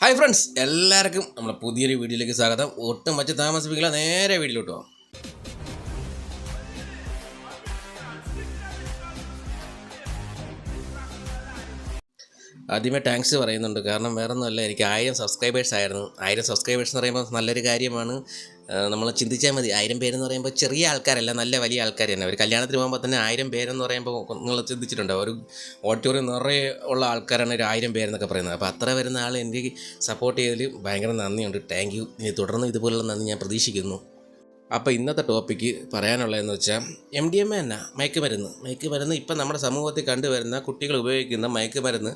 Hi friends എല്ലാവർക്കും നമ്മുടെ പുതിയൊരു വീഡിയോയിലേക്ക് സ്വാഗതം. ഒട്ടും വച്ച് താമസിപ്പിക്കില്ല നേരെ വീഡിയോയിലോട്ട് പോകാം ആദ്യമേ താങ്ക്സ് പറയുന്നുണ്ട്. കാരണം വേറെ ഒന്നുമല്ല എനിക്ക് ആയിരം സബ്സ്ക്രൈബേഴ്സ് ആയിരുന്നു. ആയിരം സബ്സ്ക്രൈബേഴ്സ് എന്ന് പറയുമ്പോൾ നല്ലൊരു കാര്യമാണ്. നമ്മൾ ചിന്തിച്ചാൽ മതി. ആയിരം പേരെന്ന് പറയുമ്പോൾ ചെറിയ ആൾക്കാരല്ല നല്ല വലിയ ആൾക്കാർ തന്നെ. ഒരു കല്യാണത്തിന് പോകുമ്പോൾ തന്നെ ആയിരം പേരെന്ന് പറയുമ്പോൾ നിങ്ങൾ ചിന്തിച്ചിട്ടുണ്ടോ? ഒരു ഓഡിറ്റോറിയം നിറയെ ഉള്ള ആൾക്കാരാണ് ഒരു ആയിരം പേരെന്നൊക്കെ പറയുന്നത്. അപ്പോൾ അത്ര വരുന്ന ആൾ എനിക്ക് സപ്പോർട്ട് ചെയ്തതിൽ ഭയങ്കര നന്ദിയുണ്ട്. താങ്ക് യു ഇനി തുടർന്ന് ഇതുപോലുള്ള നന്ദി ഞാൻ പ്രതീക്ഷിക്കുന്നു. അപ്പോൾ ഇന്നത്തെ ടോപ്പിക്ക് പറയാനുള്ളതെന്ന് വെച്ചാൽ എം ഡി എം എ എന്നാ മയക്കുമരുന്ന്. മയക്കുമരുന്ന് ഇപ്പം നമ്മുടെ സമൂഹത്തിൽ കണ്ടുവരുന്ന കുട്ടികൾ ഉപയോഗിക്കുന്ന മയക്കുമരുന്ന്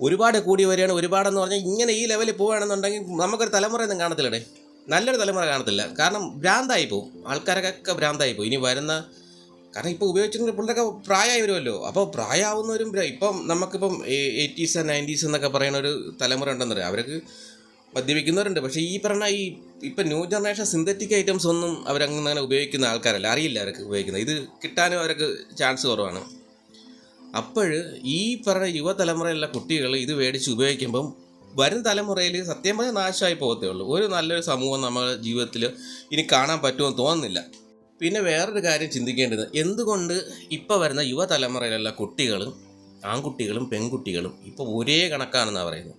ഒരുപാട് കൂടി വരികയാണ്. ഒരുപാടെന്ന് പറഞ്ഞാൽ ഇങ്ങനെ ഈ ലെവലിൽ പോവുകയാണെന്നുണ്ടെങ്കിൽ നമുക്കൊരു തലമുറയൊന്നും കാണത്തില്ലടേ. നല്ലൊരു തലമുറ കാണത്തില്ല. കാരണം ഭ്രാന്തായി പോവും. ആൾക്കാരൊക്കെ ഭ്രാന്തായി പോവും. ഇനി വരുന്ന കാരണം ഇപ്പോൾ ഉപയോഗിച്ചിട്ട് പിള്ളേരൊക്കെ പ്രായമായി വരുമല്ലോ അപ്പോൾ പ്രായമാവുന്നവരും ഇപ്പം നമുക്കിപ്പം എയ്റ്റീസ് നയന്റീസ് എന്നൊക്കെ പറയുന്ന ഒരു തലമുറ ഉണ്ടെന്ന് പറയാം. അവർക്ക് മദ്യപിക്കുന്നവരുണ്ട്. പക്ഷേ ഈ പറഞ്ഞ ഈ ഇപ്പം ന്യൂ ജനറേഷൻ സിന്തറ്റിക് ഐറ്റംസ് ഒന്നും അവരങ്ങനെ ഉപയോഗിക്കുന്ന ആൾക്കാരല്ല. അറിയില്ല അവർക്ക് ഉപയോഗിക്കുന്നത്. ഇത് കിട്ടാനും അവർക്ക് ചാൻസ് കുറവാണ്. അപ്പോൾ ഈ പറഞ്ഞ യുവതലമുറയിലുള്ള കുട്ടികൾ ഇത് മേടിച്ച് ഉപയോഗിക്കുമ്പം വരും തലമുറയിൽ സത്യം പറഞ്ഞാൽ നാശമായി പോകത്തേ ഉള്ളൂ. ഒരു നല്ലൊരു സമൂഹം നമ്മുടെ ജീവിതത്തിൽ ഇനി കാണാൻ പറ്റുമെന്ന് തോന്നുന്നില്ല. പിന്നെ വേറൊരു കാര്യം ചിന്തിക്കേണ്ടത് എന്തുകൊണ്ട് ഇപ്പോൾ വരുന്ന യുവതലമുറയിലുള്ള കുട്ടികളും ആൺകുട്ടികളും പെൺകുട്ടികളും ഇപ്പോൾ ഒരേ കണക്കാണെന്നാണ് പറയുന്നത്?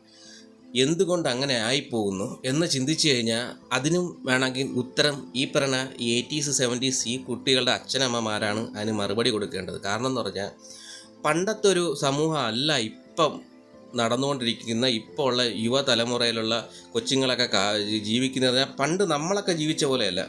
എന്തുകൊണ്ട് അങ്ങനെ ആയിപ്പോകുന്നു എന്ന് ചിന്തിച്ചു കഴിഞ്ഞാൽ അതിനും വേണമെങ്കിൽ ഉത്തരം ഈ പറഞ്ഞ എയ്റ്റീസ് സെവന്റീസ് ഈ കുട്ടികളുടെ അച്ഛനമ്മമാരാണ് അതിന് മറുപടി കൊടുക്കേണ്ടത്. കാരണം എന്ന് പറഞ്ഞാൽ പണ്ടത്തെ ഒരു സമൂഹം അല്ല ഇപ്പം നടന്നുകൊണ്ടിരിക്കുന്ന ഇപ്പോൾ ഉള്ള യുവതലമുറയിലുള്ള കൊച്ചുങ്ങളൊക്കെ ജീവിക്കുന്നത്. പണ്ട് നമ്മളൊക്കെ ജീവിച്ച പോലെയല്ല.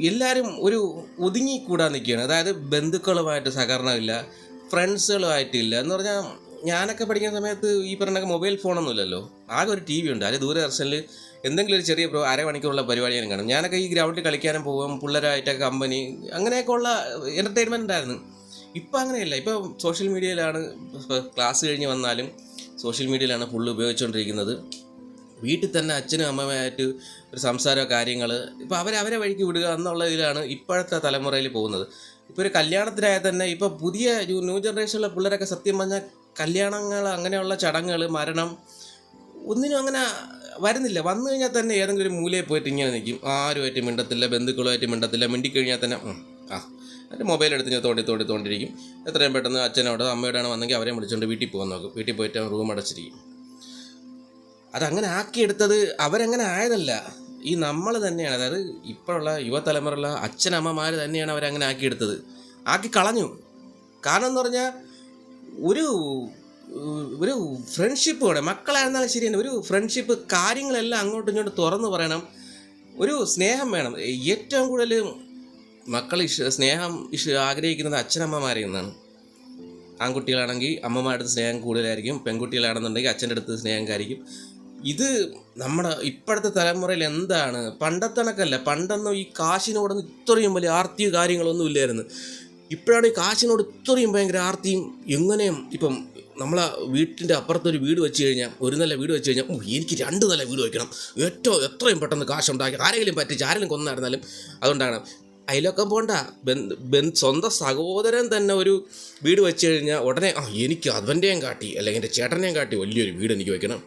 എല്ലാവരും ഒരു ഒതുങ്ങിക്കൂടാൻ നിൽക്കുകയാണ്. അതായത് ബന്ധുക്കളുമായിട്ട് സഹകരണമില്ല ഫ്രണ്ട്സുകളുമായിട്ടില്ല. എന്ന് പറഞ്ഞാൽ ഞാനൊക്കെ പഠിക്കുന്ന സമയത്ത് ഈ പറഞ്ഞ മൊബൈൽ ഫോണൊന്നുമില്ലല്ലോ. ആകെ ഒരു ടി വി ഉണ്ട്. അതിൽ ദൂരദർശനിൽ എന്തെങ്കിലും ഒരു ചെറിയ അരമണിക്കൂറുള്ള പരിപാടി ഞാൻ കാണും. ഞാനൊക്കെ ഈ ഗ്രൗണ്ടിൽ കളിക്കാനും പോകും പിള്ളേരായിട്ടൊക്കെ കമ്പനി അങ്ങനെയൊക്കെ ഉള്ള എന്റർടൈൻമെന്റ് ഉണ്ടായിരുന്നു. ഇപ്പം അങ്ങനെയല്ല. ഇപ്പോൾ സോഷ്യൽ മീഡിയയിലാണ് ക്ലാസ് കഴിഞ്ഞ് വന്നാലും സോഷ്യൽ മീഡിയയിലാണ് ഫുള്ള് ഉപയോഗിച്ചുകൊണ്ടിരിക്കുന്നത് വീട്ടിൽ തന്നെ അച്ഛനും അമ്മയുമായിട്ട് ഒരു സംസാരമോ കാര്യങ്ങൾ ഇപ്പോൾ അവരെ വഴിക്ക് വിടുക എന്നുള്ള ഇതിലാണ് ഇപ്പോഴത്തെ തലമുറയിൽ പോകുന്നത്. ഇപ്പോൾ ഒരു കല്യാണത്തിനായ തന്നെ ഇപ്പോൾ പുതിയ ന്യൂ ജനറേഷനിലെ പിള്ളേരൊക്കെ സത്യം പറഞ്ഞാൽ കല്യാണങ്ങൾ അങ്ങനെയുള്ള ചടങ്ങുകൾ മരണം ഒന്നിനും അങ്ങനെ വരുന്നില്ല. വന്നു കഴിഞ്ഞാൽ തന്നെ ഏതെങ്കിലും ഒരു മൂലയിൽ പോയിട്ട് ഇങ്ങനെ നിൽക്കും. ആരുമായിട്ട് മിണ്ടത്തില്ല ബന്ധുക്കളുമായിട്ട് മിണ്ടത്തില്ല മിണ്ടിക്കഴിഞ്ഞാൽ തന്നെ എന്നിട്ട് മൊബൈൽ എടുത്ത് ഞാൻ തോണ്ടി തോണ്ടി തോണ്ടിരിക്കും. എത്രയും പെട്ടെന്ന് അച്ഛനോട് അമ്മയോടാണ് വന്നെങ്കിൽ അവരെ വിളിച്ചുകൊണ്ട് വീട്ടിൽ പോകാൻ നോക്കും. വീട്ടിൽ പോയിട്ട് റൂം അടച്ചിരിക്കും. അതങ്ങനെ ആക്കിയെടുത്തത് അവരങ്ങനെ ആയതല്ല. ഈ നമ്മൾ തന്നെയാണ്. അതായത് ഇപ്പോഴുള്ള യുവതലമുറയുള്ള അച്ഛനമ്മമാർ തന്നെയാണ് അവരങ്ങനെ ആക്കിയെടുത്തത്. ആക്കി കളഞ്ഞു. കാരണം എന്ന് പറഞ്ഞാൽ ഒരു ഒരു ഫ്രണ്ട്ഷിപ്പ് വേണം മക്കളായിരുന്നാലും ശരി തന്നെ ഒരു ഫ്രണ്ട്ഷിപ്പ് കാര്യങ്ങളെല്ലാം അങ്ങോട്ടും ഇങ്ങോട്ടും തുറന്നു പറയണം. ഒരു സ്നേഹം വേണം. ഏറ്റവും കൂടുതൽ മക്കൾ ഇഷ സ്നേഹം ഇഷ ആഗ്രഹിക്കുന്നത് അച്ഛനമ്മമാരിൽ നിന്നാണ്. ആൺകുട്ടികളാണെങ്കിൽ അമ്മമാരുടെ സ്നേഹം കൂടുതലായിരിക്കും പെൺകുട്ടികളാണെന്നുണ്ടെങ്കിൽ അച്ഛന്റെ അടുത്ത് സ്നേഹം കാരിക്കും ഇത് നമ്മുടെ ഇപ്പോഴത്തെ തലമുറയിൽ എന്താണ്? പണ്ടത്തണക്കല്ല പണ്ടൊന്നും ഈ കാശിനോടൊന്നും ഇത്രയും വലിയ ആർത്തിയും കാര്യങ്ങളൊന്നും ഇല്ലായിരുന്നു. ഇപ്പോഴാണ് ഈ കാശിനോട് ഇത്രയും ഭയങ്കര ആർത്തിയും എങ്ങനെയും ഇപ്പം നമ്മളെ വീട്ടിന്റെ അപ്പുറത്തൊരു വീട് വെച്ച് കഴിഞ്ഞാൽ ഒരു നല്ല വീട് വെച്ച് കഴിഞ്ഞാൽ ഓ എനിക്ക് രണ്ട് നില വീട് വയ്ക്കണം ഏറ്റവും എത്രയും പെട്ടെന്ന് കാശുണ്ടാക്കി ആരെങ്കിലും പറ്റിച്ച് ആരെങ്കിലും കൊന്നായിരുന്നാലും അതുകൊണ്ടാണ് അതിലൊക്കെ പോണ്ട. സ്വന്തം സഹോദരൻ തന്നെ ഒരു വീട് വെച്ച് കഴിഞ്ഞാൽ ഉടനെ ആ എനിക്ക് അവന്റെയും കാട്ടി അല്ലെങ്കിൽ എന്റെ ചേട്ടനെയും കാട്ടി വലിയൊരു വീട് എനിക്ക് വെക്കണം.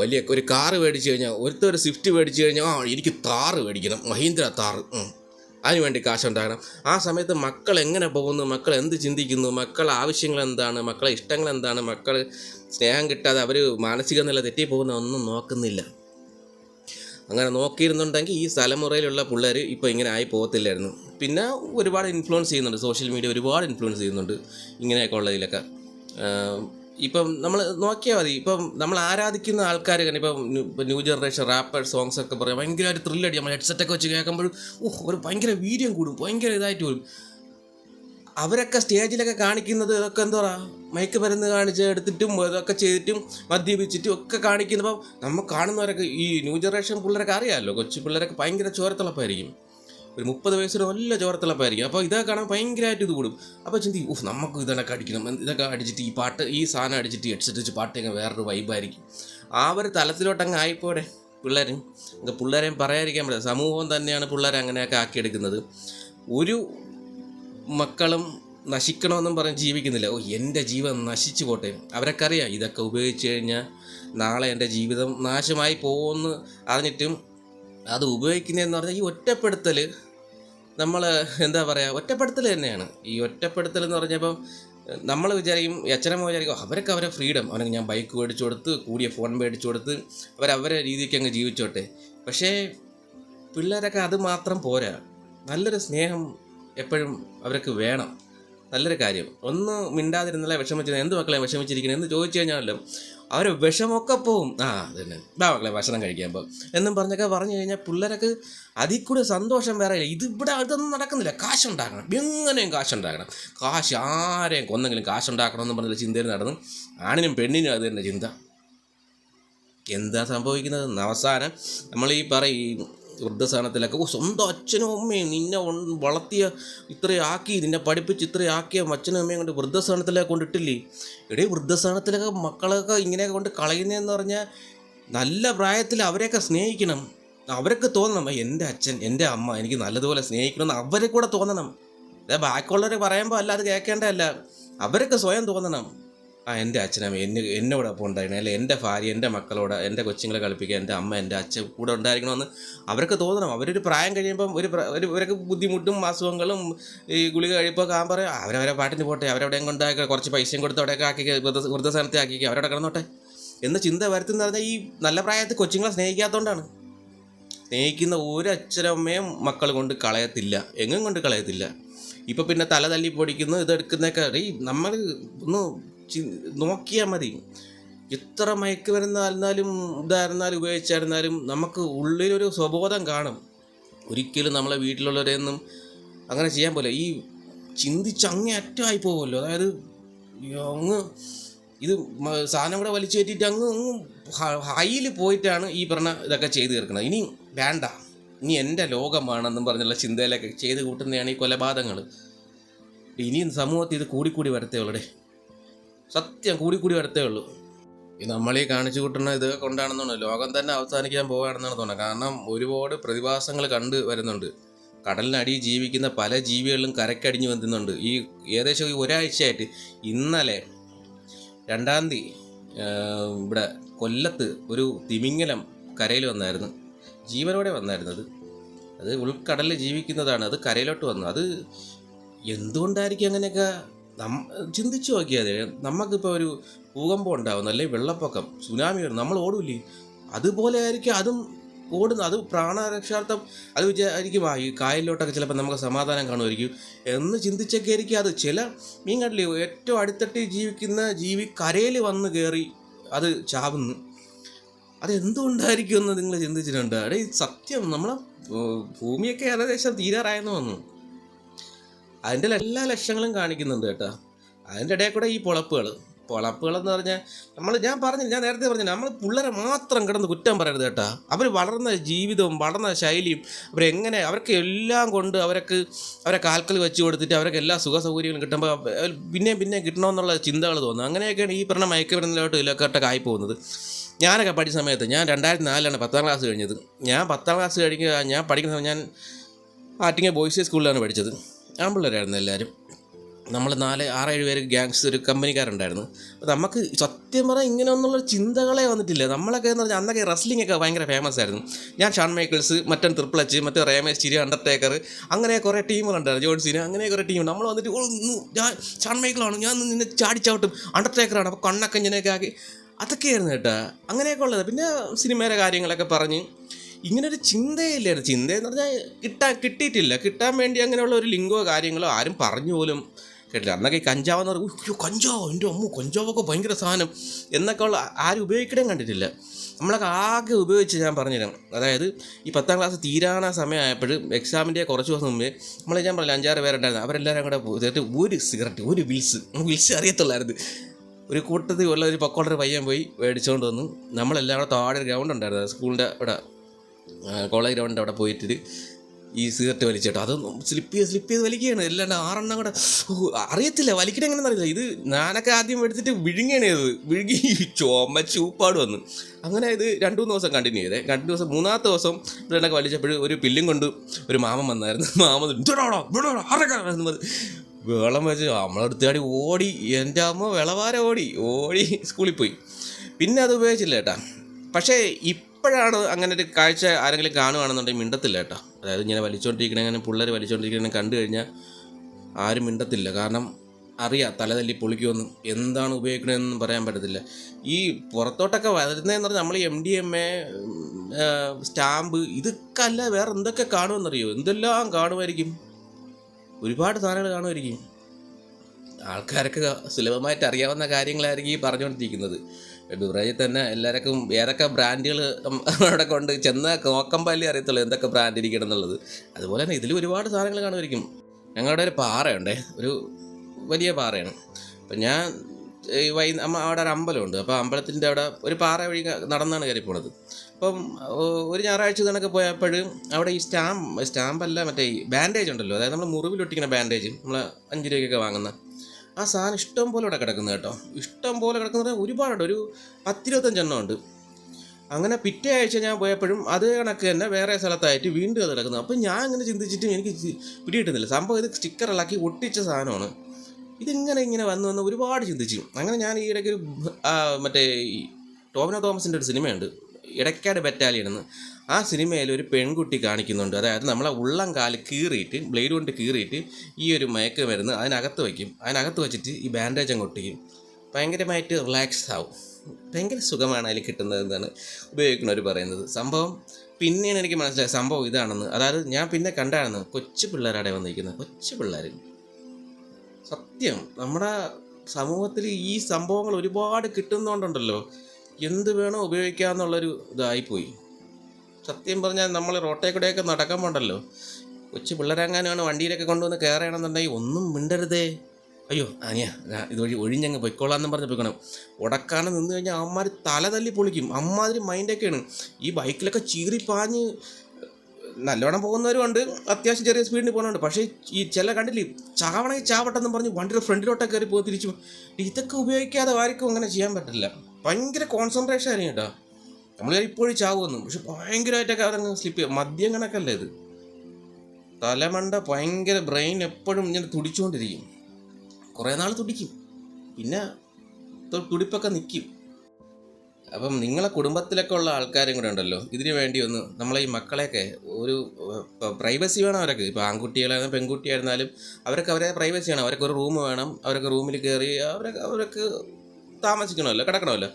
വലിയ ഒരു കാറ് മേടിച്ച് കഴിഞ്ഞാൽ ഒരുത്തർ ഒരു സ്വിഫ്റ്റ് മേടിച്ച് കഴിഞ്ഞാൽ ആ എനിക്ക് താറ് മേടിക്കണം മഹീന്ദ്ര താറ് അതിനുവേണ്ടി അതിന് വേണ്ടി കാശുണ്ടാകണം ആ സമയത്ത് മക്കൾ എങ്ങനെ പോകുന്നു മക്കൾ എന്ത് ചിന്തിക്കുന്നു മക്കളെ ആവശ്യങ്ങൾ എന്താണ് മക്കളെ ഇഷ്ടങ്ങൾ എന്താണ് മക്കൾ സ്നേഹം കിട്ടാതെ അവർ മാനസിക നില തെറ്റി പോകുന്ന ഒന്നും നോക്കുന്നില്ല. അങ്ങനെ നോക്കിയിരുന്നുണ്ടെങ്കിൽ ഈ തലമുറയിലുള്ള പിള്ളേർ ഇപ്പോൾ ഇങ്ങനെ ആയി പോകത്തില്ലായിരുന്നു. പിന്നെ ഒരുപാട് ഇൻഫ്ലുവൻസ് ചെയ്യുന്നുണ്ട്. സോഷ്യൽ മീഡിയ ഒരുപാട് ഇൻഫ്ലുവൻസ് ചെയ്യുന്നുണ്ട് ഇങ്ങനെയൊക്കെ ഉള്ളതിലൊക്കെ. ഇപ്പം നമ്മൾ നോക്കിയാൽ മതി. ഇപ്പം നമ്മൾ ആരാധിക്കുന്ന ആൾക്കാർ തന്നെ ഇപ്പം ന്യൂ ജനറേഷൻ റാപ്പർ സോങ്സ് ഒക്കെ പറയാം ഭയങ്കരമായിട്ട് ത്രില്ലടി നമ്മൾ ഹെഡ്സെറ്റൊക്കെ വെച്ച് കേൾക്കുമ്പോഴും ഓഹ് ഒരു ഭയങ്കര വീര്യം കൂടും. ഭയങ്കര ഇതായിട്ട് വരും. അവരൊക്കെ സ്റ്റേജിലൊക്കെ കാണിക്കുന്നത് ഇതൊക്കെ എന്താ പറയുക മയക്ക് മരുന്ന് കാണിച്ച് എടുത്തിട്ടും ഇതൊക്കെ ചെയ്തിട്ടും മദ്യപിച്ചിട്ടും ഒക്കെ കാണിക്കുന്നപ്പോൾ നമ്മൾ കാണുന്നവരൊക്കെ ഈ ന്യൂ ജനറേഷൻ പിള്ളേരൊക്കെ അറിയാമല്ലോ. കൊച്ചു പിള്ളേരൊക്കെ ഭയങ്കര ചോരത്തിളപ്പായിരിക്കും. ഒരു മുപ്പത് വയസ്സിന് നല്ല ചോരത്തിളപ്പായിരിക്കും. അപ്പോൾ ഇതൊക്കെ കാണാൻ ഭയങ്കരമായിട്ട് ഇത് കൂടും. അപ്പോൾ ചിന്തി ഉഫ് നമുക്ക് ഇതൊക്കെ അടിക്കണം. ഇതൊക്കെ അടിച്ചിട്ട് ഈ പാട്ട് ഈ സാധനം അടിച്ചിട്ട് ഹെഡ്സെറ്റ് വെച്ച് പാട്ടൊക്കെ വേറൊരു വൈബായിരിക്കും. ആ ഒരു തലത്തിലോട്ടങ്ങ് ആയിപ്പോടെ പിള്ളേരും. പിള്ളേരെയും പറയാതിരിക്കാൻ പറ്റില്ല. സമൂഹം തന്നെയാണ് പിള്ളേരെ അങ്ങനെയൊക്കെ ആക്കിയെടുക്കുന്നത്. ഒരു മക്കളും നശിക്കണമെന്നും പറഞ്ഞ് ജീവിക്കുന്നില്ല. ഓ എന്റെ ജീവൻ നശിച്ചു പോട്ടെ. അവരൊക്കെ അറിയാം ഇതൊക്കെ ഉപയോഗിച്ച് കഴിഞ്ഞാൽ നാളെ എന്റെ ജീവിതം നാശമായി പോകുമെന്ന് അറിഞ്ഞിട്ടും അത് ഉപയോഗിക്കുന്നതെന്ന് പറഞ്ഞാൽ ഈ ഒറ്റപ്പെടുത്തൽ നമ്മൾ എന്താ പറയുക ഒറ്റപ്പെടുത്തൽ തന്നെയാണ്. ഈ ഒറ്റപ്പെടുത്തൽ എന്ന് പറഞ്ഞപ്പം നമ്മൾ വിചാരിക്കും അച്ഛനമ്മ വിചാരിക്കും "ഓ, അവരൊക്കെ അവരെ ഫ്രീഡം. അവനൊക്കെ ഞാൻ ബൈക്ക് മേടിച്ചു കൊടുത്ത് കൂടിയ ഫോൺ മേടിച്ചു കൊടുത്ത് അവരവരെ രീതിക്ക് അങ്ങ് ജീവിച്ചോട്ടെ. പക്ഷേ പിള്ളേരൊക്കെ അത് മാത്രം പോരാ. നല്ലൊരു സ്നേഹം എപ്പോഴും അവർക്ക് വേണം. നല്ലൊരു കാര്യം. ഒന്ന് മിണ്ടാതിരുന്നല്ലേ വിഷമിച്ചത് എന്ത് മക്കളെ വിഷമിച്ചിരിക്കുന്നത് എന്ന് ചോദിച്ചു കഴിഞ്ഞാലും അവർ വിഷമൊക്കെ പോവും. ആ അത് തന്നെ ബാ മക്കളെ ഭക്ഷണം കഴിക്കാൻ പോകും എന്നും പറഞ്ഞൊക്കെ പറഞ്ഞു കഴിഞ്ഞാൽ പിള്ളേരൊക്കെ അതിൽ കൂടെ സന്തോഷം വേറെ ഇത് ഇവിടെ അതൊന്നും നടക്കുന്നില്ല. കാശുണ്ടാക്കണം. എങ്ങനെയും കാശുണ്ടാക്കണം. കാശ് ആരെയും കൊന്നെങ്കിലും എന്ന് പറഞ്ഞുള്ള ചിന്തയിൽ നടന്നു. ആണിനും പെണ്ണിനും അത് തന്നെ ചിന്ത. എന്താ സംഭവിക്കുന്നത്? അവസാനം നമ്മൾ ഈ പറയും വൃദ്ധസ്ഥാനത്തിലൊക്കെ സ്വന്തം അച്ഛനും അമ്മയും നിന്നെ വളർത്തിയ ഇത്രയാക്കി നിന്നെ പഠിപ്പിച്ച് ഇത്രയാക്കിയ അച്ഛനും അമ്മയും കൊണ്ട് വൃദ്ധസ്ഥാനത്തിലേക്ക് കൊണ്ടിട്ടില്ലേ? ഇടയിൽ വൃദ്ധസ്ഥാനത്തിലൊക്കെ മക്കളൊക്കെ ഇങ്ങനെയൊക്കെ കൊണ്ട് കളയുന്നതെന്ന് പറഞ്ഞാൽ നല്ല പ്രായത്തിൽ അവരെയൊക്കെ സ്നേഹിക്കണം. അവരൊക്കെ തോന്നണം എന്റെ അച്ഛൻ എന്റെ അമ്മ എനിക്ക് നല്ലതുപോലെ സ്നേഹിക്കണമെന്ന് അവരെ കൂടെ തോന്നണം. ബാക്കിയുള്ളവരെ പറയുമ്പോൾ അല്ല അത് കേൾക്കേണ്ടതല്ല അവരൊക്കെ സ്വയം തോന്നണം. ആ എന്റെ അച്ഛനമ്മ എന്നെ എന്നോടൊപ്പം ഉണ്ടായിരുന്നു അല്ലെ എന്റെ ഭാര്യ എന്റെ മക്കളോട് എന്റെ കൊച്ചുങ്ങളെ കളിപ്പിക്കുക എന്റെ അമ്മ എന്റെ അച്ഛൻ കൂടെ ഉണ്ടായിരിക്കണമെന്ന് അവർക്ക് തോന്നണം. അവരൊരു പ്രായം കഴിയുമ്പം ഒരു ഒരു ഇവരൊക്കെ ബുദ്ധിമുട്ടും അസുഖങ്ങളും ഈ ഗുളിക കഴിപ്പൊക്കെ ആകാൻ പറയും അവരവരെ പാട്ടിന് പോട്ടെ അവരവിടെ കൊണ്ടാക്കുക കുറച്ച് പൈസയും കൊടുത്ത് അവിടെയൊക്കെ ആക്കി വൃദ്ധ വൃദ്ധസ്ഥാനത്തെ ആക്കിക്കുക അവരവിടെ കിടന്നോട്ടെ. എന്ന ചിന്ത വരുത്തുന്ന പറഞ്ഞാൽ ഈ നല്ല പ്രായത്തിൽ കൊച്ചുങ്ങളെ സ്നേഹിക്കാത്തതുകൊണ്ടാണ്. സ്നേഹിക്കുന്ന ഒരു അച്ഛനമ്മയും മക്കൾ കൊണ്ട് കളയത്തില്ല. എങ്ങും കൊണ്ട് കളയത്തില്ല. ഇപ്പം പിന്നെ തല തല്ലി പൊടിക്കുന്നു ഇതെടുക്കുന്നൊക്കെ ഈ നമ്മൾ ഒന്ന് നോക്കിയാൽ മതി. എത്ര മയക്ക് വരുന്നായിരുന്നാലും ഇതായിരുന്നാലും ഉപയോഗിച്ചായിരുന്നാലും നമുക്ക് ഉള്ളിലൊരു സ്വബോധം കാണും. ഒരിക്കലും നമ്മളെ വീട്ടിലുള്ളവരെയൊന്നും അങ്ങനെ ചെയ്യാൻ പോലെ ഈ ചിന്തിച്ച് അങ്ങേ അറ്റമായി പോകുമല്ലോ അതായത് അങ്ങ് ഇത് സാധനം കൂടെ വലിച്ചു കയറ്റിയിട്ട് അങ്ങ് അങ്ങ് ഹൈയിൽ പോയിട്ടാണ് ഈ പറഞ്ഞ ഇതൊക്കെ ചെയ്തു തീർക്കുന്നത്. ഇനി വേണ്ട. ഇനി എന്റെ ലോകമാണെന്നും പറഞ്ഞുള്ള ചിന്തയിലൊക്കെ ചെയ്ത് കൂട്ടുന്നതാണ് ഈ കൊലപാതകങ്ങൾ ഇനിയും സമൂഹത്തിൽ ഇത് കൂടിക്കൂടി വരത്തേ ഉള്ളടേ സത്യം കൂടി കൂടി വരത്തേ ഉള്ളൂ. ഈ നമ്മളീ കാണിച്ചു കൂട്ടുന്ന ഇത് കൊണ്ടാണെന്നാണ് ലോകം തന്നെ അവസാനിക്കാൻ പോകുകയാണെന്നാണ് തോന്നുന്നത്. കാരണം ഒരുപാട് പ്രതിഭാസങ്ങൾ കണ്ടു വരുന്നുണ്ട്. കടലിനടിയിൽ ജീവിക്കുന്ന പല ജീവികളിലും കരക്കടിഞ്ഞു വന്നുന്നുണ്ട് ഈ ഏകദേശം ഈ ഒരാഴ്ചയായിട്ട് ഇന്നലെ രണ്ടാം തീയതി ഇവിടെ കൊല്ലത്ത് ഒരു തിമിങ്ങലം കരയിൽ വന്നായിരുന്നു. ജീവനോടെ വന്നായിരുന്നത് അത് ഉൾക്കടലിൽ ജീവിക്കുന്നതാണ്. അത് കരയിലോട്ട് വന്നു. അത് എന്തുകൊണ്ടായിരിക്കും അങ്ങനെയൊക്കെ നം ചിന്തിച്ചു നോക്കിയാൽ നമുക്കിപ്പോൾ ഒരു ഭൂകമ്പം ഉണ്ടാവുന്നു അല്ലെങ്കിൽ വെള്ളപ്പൊക്കം സുനാമി വരും നമ്മൾ ഓടൂലേ അതുപോലെ ആയിരിക്കും അതും ഓടുന്നത് അത് പ്രാണരക്ഷാർത്ഥം അത് വിചാരിക്കും ആ ഈ കായലിലോട്ടൊക്കെ ചിലപ്പോൾ നമുക്ക് സമാധാനം കാണുമായിരിക്കും എന്ന് ചിന്തിച്ചൊക്കെ ആയിരിക്കും അത്. ചില മീൻ കണ്ടില്ലേ ഏറ്റവും അടുത്തട്ടി ജീവിക്കുന്ന ജീവി കരയിൽ വന്ന് കയറി അത് ചാവുന്നു. അതെന്തുകൊണ്ടായിരിക്കും എന്ന് നിങ്ങൾ ചിന്തിച്ചിട്ടുണ്ട്? അവിടെ സത്യം നമ്മളെ ഭൂമിയൊക്കെ ഏകദേശം തീരാറായെന്ന് വന്നു അതിന്റെ എല്ലാ ലക്ഷങ്ങളും കാണിക്കുന്നുണ്ട് കേട്ടോ. അതിന്റെ ഇടയിൽ കൂടെ ഈ പൊളപ്പുകൾ പൊളപ്പുകൾ എന്ന് പറഞ്ഞാൽ നമ്മൾ ഞാൻ പറഞ്ഞു ഞാൻ നേരത്തെ പറഞ്ഞു നമ്മൾ പിള്ളേരെ മാത്രം കിടന്ന് കുറ്റം പറയരുത് കേട്ടോ. അവർ വളർന്ന ജീവിതവും വളർന്ന ശൈലിയും അവരെങ്ങനെ അവർക്ക് എല്ലാം കൊണ്ട് അവർക്ക് അവരെ കാൽക്കൽ വെച്ച് കൊടുത്തിട്ട് അവർക്ക് എല്ലാ സുഖ സൗകര്യങ്ങളും കിട്ടുമ്പോൾ പിന്നെയും പിന്നെയും കിട്ടണമെന്നുള്ള ചിന്തകൾ തോന്നുന്നു അങ്ങനെയൊക്കെയാണ് ഈ പറഞ്ഞ മയക്കുമരുന്നിലോട്ട് ഇതിലൊക്കെ ആയി പോകുന്നത്. ഞാനൊക്കെ പഠിച്ച സമയത്ത് ഞാൻ രണ്ടായിരത്തി നാലിലാണ് പത്താം ക്ലാസ് കഴിഞ്ഞത്. ഞാൻ പത്താം ക്ലാസ് കഴിഞ്ഞ ഞാൻ പഠിക്കുന്ന സമയം ഞാൻ ആറ്റിങ്ങ ബോയ്സ് സ്കൂളിലാണ് പഠിച്ചത്. ആൺപിള്ളേരായിരുന്നു എല്ലാവരും നമ്മൾ നാല് ആറേഴ് പേര് ഗ്യാങ്സ് ഒരു കമ്പനിക്കാരുണ്ടായിരുന്നു. അപ്പോൾ നമുക്ക് സത്യം പറഞ്ഞാൽ ഇങ്ങനെ ഒന്നുള്ള ചിന്തകളെ വന്നിട്ടില്ല. നമ്മളൊക്കെ എന്ന് പറഞ്ഞാൽ അന്നൊക്കെ റെസ്ലിംഗ് ഒക്കെ ഭയങ്കര ഫേമസ് ആയിരുന്നു. ഞാൻ ഷാൺ മൈക്കിൾസ് മറ്റൻ ത്രിപ്പിൾ എച്ച് മറ്റേ റേമേഷ് ചിരി അണ്ടർടേക്കർ അങ്ങനെ കുറേ ടീമുകളുണ്ടായിരുന്നു ജോൺസിന് അങ്ങനെ കുറേ ടീം നമ്മൾ വന്നിട്ട് "ഓ, ഇന്ന് ഞാൻ ഷാൺ മൈക്കിളാണ്. ഞാൻ നിന്നെ ചാടിച്ചവിട്ടും. അണ്ടർടേക്കറാണ് അപ്പോൾ കണ്ണൊക്കെ ഇങ്ങനെയൊക്കെ ആക്കി. അതൊക്കെയായിരുന്നു കേട്ടോ. അങ്ങനെയൊക്കെ ഉള്ളത്. പിന്നെ സിനിമയുടെ കാര്യങ്ങളൊക്കെ പറഞ്ഞ് ഇങ്ങനൊരു ചിന്തയില്ലായിരുന്നു. ചിന്തയെന്ന് പറഞ്ഞാൽ കിട്ടാൻ കിട്ടിയിട്ടില്ല. കിട്ടാൻ വേണ്ടി അങ്ങനെയുള്ള ഒരു ലിങ്കോ കാര്യങ്ങളോ ആരും പറഞ്ഞു പോലും കേട്ടില്ല. അന്നൊക്കെ ഈ കഞ്ചാവ് എന്ന് പറയും അയ്യോ കഞ്ചാവ്? എന്റെ അമ്മ കഞ്ചാവൊക്കെ ഭയങ്കര സാധനം. എന്നൊക്കെ ഉള്ള ആരും ഉപയോഗിക്കണേ കണ്ടിട്ടില്ല. നമ്മളൊക്കെ ആകെ ഉപയോഗിച്ച് ഞാൻ പറഞ്ഞുതരാം അതായത് ഈ പത്താം ക്ലാസ് തീരാന സമയമായപ്പോൾ എക്സാമിന്റെ കുറച്ച് ദിവസം മുമ്പേ നമ്മൾ ഞാൻ പറഞ്ഞില്ല അഞ്ചാറ് പേരുണ്ടായിരുന്നു. അവരെല്ലാവരും കൂടെ പോയിട്ട് ഒരു സിഗരറ്റ് ഒരു വിൽസ് വിൽസ് അറിയത്തുള്ളായിരുന്നു. ഒരു കൂട്ടത്തിൽ ഉള്ള ഒരു പക്കോളൊരു പയ്യൻ പോയി മേടിച്ചുകൊണ്ട് വന്നു. നമ്മളെല്ലാം കൂടെ താഴെ ഗ്രൗണ്ട് ഉണ്ടായിരുന്നു. സ്കൂളിന്റെ അവിടെ കോളേജ് ഗ്രൗണ്ട് അവിടെ പോയിട്ട് ഈ സിഗരറ്റ് വലിച്ചിട്ട്. അത് സ്ലിപ്പ് ചെയ്ത് സ്ലിപ്പ് ചെയ്ത് വലിക്കുകയാണ്. എല്ലാണ്ട് ആറെണ്ണം കൂടെ. അറിയത്തില്ല വലിക്കണ എങ്ങനെയെന്ന് അറിയില്ല ഇത് ഞാനൊക്കെ ആദ്യം എടുത്തിട്ട് വിഴുങ്ങിയാണ് ചെയ്തത് വിഴുങ്ങി ചോമ ചൂപ്പാട് വന്നു. അങ്ങനെ ഇത് രണ്ടു മൂന്ന് ദിവസം കണ്ടിന്യൂ ചെയ്തേ. രണ്ട് ദിവസം മൂന്നാമത്തെ ദിവസം ഇതൊക്കെ വലിച്ചപ്പോൾ ഒരു പില്ലും കൊണ്ട് ഒരു മാമൻ വന്നായിരുന്നു. മാമൻ? എന്ന് വെള്ളം വെച്ച് നമ്മളെടുത്താടി ഓടി. എന്റെ അമ്മ വിളവാര ഓടി. ഓടി സ്കൂളിൽ പോയി. പിന്നെ അത് ഉപയോഗിച്ചില്ല ചേട്ടാ പക്ഷേ ഇപ്പോഴാണ് അങ്ങനെ ഒരു കാഴ്ച ആരെങ്കിലും കാണുകയാണെന്നുണ്ടെങ്കിൽ മിണ്ടത്തില്ല കേട്ടോ. അതായത് ഇങ്ങനെ വലിച്ചുകൊണ്ടിരിക്കണ അങ്ങനെ പിള്ളേർ വലിച്ചുകൊണ്ടിരിക്കണ കണ്ടു കഴിഞ്ഞാൽ ആരും മിണ്ടത്തില്ല. കാരണം അറിയാം തലതല്ലി പൊളിക്കുമെന്നും. എന്താണ് ഉപയോഗിക്കണമെന്നും പറയാൻ പറ്റത്തില്ല. ഈ പുറത്തോട്ടൊക്കെ വരുന്നതെന്ന് പറഞ്ഞാൽ നമ്മൾ M D M A stamp ഇതൊക്കെ അല്ല വേറെ എന്തൊക്കെ കാണുമെന്നറിയോ? എന്തെല്ലാം കാണുമായിരിക്കും? ഒരുപാട് സാധനങ്ങൾ കാണുമായിരിക്കും. ആൾക്കാരൊക്കെ സുലഭമായിട്ട് അറിയാവുന്ന കാര്യങ്ങളായിരിക്കും ഈ പറഞ്ഞുകൊണ്ടിരിക്കുന്നത്. ബിവറേജിൽ തന്നെ എല്ലാവർക്കും ഏതൊക്കെ ബ്രാൻഡുകൾ അവിടെ കൊണ്ട് ചെന്ന നോക്കമ്പല്ലേ അറിയത്തുള്ളൂ എന്തൊക്കെ ബ്രാൻഡ് ഇരിക്കണം എന്നുള്ളത്. അതുപോലെ തന്നെ ഇതിൽ ഒരുപാട് സാധനങ്ങൾ കാണുമായിരിക്കും. ഞങ്ങളുടെ ഒരു പാറയുണ്ടേ. ഒരു വലിയ പാറയാണ്. അപ്പം ഞാൻ ഈ വൈ അമ്മ അവിടെ ഒരു അമ്പലമുണ്ട്. അപ്പോൾ അമ്പലത്തിന്റെ അവിടെ ഒരു പാറ വഴി നടന്നാണ് കയറി പോണത്. അപ്പം ഒരു ഞായറാഴ്ച കണക്ക് പോയപ്പോഴും അവിടെ ഈ സ്റ്റാമ്പ് സ്റ്റാമ്പല്ല മറ്റേ ഈ ബാൻഡേജ് ഉണ്ടല്ലോ. അതായത് നമ്മൾ മുറിവിലൊട്ടിക്കുന്ന ബാൻഡേജ് നമ്മൾ അഞ്ച് രൂപയ്ക്കൊക്കെ വാങ്ങുന്ന ആ സാധനം ഇഷ്ടം പോലെ ഇവിടെ കിടക്കുന്നത് കേട്ടോ. ഇഷ്ടം പോലെ കിടക്കുന്നത് ഒരുപാടുണ്ട്. ഒരു പത്തിരുപത്തഞ്ചെണ്ണം ഉണ്ട്. അങ്ങനെ പിറ്റേ ആഴ്ച ഞാൻ പോയപ്പോഴും അതേ കണക്ക് തന്നെ വേറെ സ്ഥലത്തായിട്ട് വീണ്ടും അത് കിടക്കുന്നത് അപ്പം ഞാൻ ഇങ്ങനെ ചിന്തിച്ചിട്ട് എനിക്ക് പിടികിട്ടുന്നില്ല. സംഭവം ഇത് സ്റ്റിക്കറിളാക്കി ഒട്ടിച്ച സാധനമാണ്. ഇതിങ്ങനെ ഇങ്ങനെ വന്നു വന്ന് ഒരുപാട് ചിന്തിച്ചു. അങ്ങനെ ഞാൻ ഈ ഇടയ്ക്ക് ഒരു മറ്റേ ടോമിനോ തോമസിന്റെ ഒരു സിനിമയുണ്ട്. ഇടയ്ക്കാട് ബറ്റാലിയൻ എന്ന് ആ സിനിമയിൽ ഒരു പെൺകുട്ടി കാണിക്കുന്നുണ്ട്. അതായത് നമ്മളെ ഉള്ളം കാൽ കീറിയിട്ട് ബ്ലേഡ് കൊണ്ട് കീറിയിട്ട് ഈ ഒരു മയക്ക് മരുന്ന് അതിനകത്ത് വയ്ക്കും. അതിനകത്ത് വെച്ചിട്ട് ഈ ബാൻഡേജ് അങ്ങ് ഭയങ്കരമായിട്ട് റിലാക്സ് ആവും. ഭയങ്കര സുഖമാണ് അതിൽ കിട്ടുന്നതെന്നാണ് ഉപയോഗിക്കുന്നവർ പറയുന്നത്. സംഭവം പിന്നെയാണ് എനിക്ക് മനസ്സിലായത്. സംഭവം ഇതാണെന്ന്. അതായത് ഞാൻ പിന്നെ കണ്ടായിരുന്നു കൊച്ചു പിള്ളേരാടെ വന്നിരിക്കുന്നത്. കൊച്ചു പിള്ളേർ സത്യം. നമ്മുടെ സമൂഹത്തിൽ ഈ സംഭവങ്ങൾ ഒരുപാട് കിട്ടുന്നതുകൊണ്ടുണ്ടല്ലോ എന്ത് വേണോ ഉപയോഗിക്കാമെന്നുള്ളൊരു ഇതായിപ്പോയി. സത്യം പറഞ്ഞാൽ നമ്മൾ റോട്ടേ കൂടെയൊക്കെ നടക്കാൻ പോണ്ടല്ലോ കൊച്ചു പിള്ളേരെങ്ങാനാണ് വണ്ടിയിലൊക്കെ കൊണ്ടുവന്ന് കയറണമെന്നുണ്ടെങ്കിൽ ഒന്നും മിണ്ടരുതേ. അയ്യോ അനിയ ഇതുവഴി ഒഴിഞ്ഞങ്ങ് പൊയ്ക്കോളാന്നും പറഞ്ഞ് പൊയ്ക്കണം. ഉടക്കാണ് നിന്ന് കഴിഞ്ഞാൽ അമ്മമാർ തല തല്ലി പൊളിക്കും. അമ്മാതിരി മൈൻഡൊക്കെയാണ് ഈ ബൈക്കിലൊക്കെ ചീറിപ്പാഞ്ഞ് നല്ലോണം പോകുന്നവരുമുണ്ട് അത്യാവശ്യം ചെറിയ സ്പീഡിൽ പോകുന്നുണ്ട് പക്ഷേ ഈ ചില കണ്ടില്ലേ ചാവണമെങ്കിൽ ചാവട്ടെന്ന് പറഞ്ഞ് വണ്ടിയുടെ ഫ്രണ്ടിലോട്ടൊക്കെ കയറി പോയി തിരിച്ചു. ഇതൊക്കെ ഉപയോഗിക്കാതെ ആർക്കും അങ്ങനെ ചെയ്യാൻ പറ്റില്ല. ഭയങ്കര കോൺസെൻട്രേഷൻ ആയിരുന്നു കേട്ടോ. നമ്മൾ ഇപ്പോഴും ചാവുമെന്നും. പക്ഷെ ഭയങ്കരമായിട്ടൊക്കെ അതങ്ങ് സ്ലിപ്പ് ചെയ്യും. മദ്യം കണക്കല്ലേ ഇത്? തലമണ്ട ഭയങ്കര ബ്രെയിൻ എപ്പോഴും ഇങ്ങനെ തുടിച്ചുകൊണ്ടിരിക്കും. കുറേ നാൾ തുടിക്കും. പിന്നെ തുടിപ്പൊക്കെ നിൽക്കും അപ്പം നിങ്ങളെ കുടുംബത്തിലൊക്കെ ഉള്ള ആൾക്കാരും കൂടെ ഉണ്ടല്ലോ. ഇതിന് വേണ്ടി ഒന്ന് നമ്മളെ ഈ മക്കളെയൊക്കെ ഒരു പ്രൈവസി വേണം അവരൊക്കെ. ഇപ്പോൾ ആൺകുട്ടികളായിരുന്നാലും പെൺകുട്ടിയായിരുന്നാലും അവരൊക്കെ അവരെ പ്രൈവസി വേണം. അവരൊക്കെ ഒരു റൂം വേണം. അവരൊക്കെ റൂമിൽ കയറി അവരൊക്കെ അവർക്ക് താമസിക്കണമല്ലോ കിടക്കണമല്ലോ.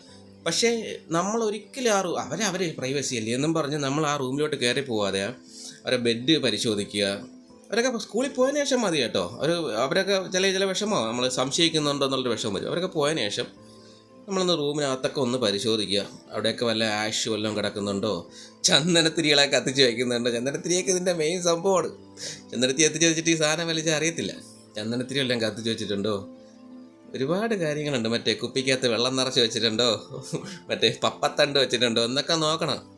പക്ഷേ നമ്മൾ ഒരിക്കലും ആ റൂ അവരെ അവരെ പ്രൈവസി അല്ലേ എന്നും പറഞ്ഞ് നമ്മൾ ആ റൂമിലോട്ട് കയറി പോവാതെ അവരെ ബെഡ് പരിശോധിക്കുക. അവരൊക്കെ സ്കൂളിൽ പോയതിനു ശേഷം മതി കേട്ടോ. അവർ അവരൊക്കെ ചില ചില വിഷമോ നമ്മൾ സംശയിക്കുന്നുണ്ടോ എന്നുള്ളൊരു വിഷമം വരും. അവരൊക്കെ പോയതിനു ശേഷം നമ്മളൊന്ന് റൂമിനകത്തൊക്കെ ഒന്ന് പരിശോധിക്കുക. അവിടെയൊക്കെ വല്ല ആഷ് വല്ലതും കിടക്കുന്നുണ്ടോ? ചന്ദനത്തിരികളെ കത്തിച്ച് വയ്ക്കുന്നുണ്ടോ ചന്ദനത്തിരിയൊക്കെ ഇതിന്റെ മെയിൻ സംഭവമാണ്. ചന്ദനത്തിരി കത്തിച്ച് വെച്ചിട്ട് ഈ സാധനം വലിച്ച അറിയത്തില്ല. ചന്ദനത്തിരി എല്ലാം കത്തിച്ച് വെച്ചിട്ടുണ്ടോ? ഒരുപാട് കാര്യങ്ങളുണ്ട്. മറ്റേ കുപ്പിക്കകത്ത് വെള്ളം നിറച്ച് വെച്ചിട്ടുണ്ടോ? മറ്റേ പപ്പത്തണ്ട് വെച്ചിട്ടുണ്ടോ? എന്നൊക്കെ നോക്കണം.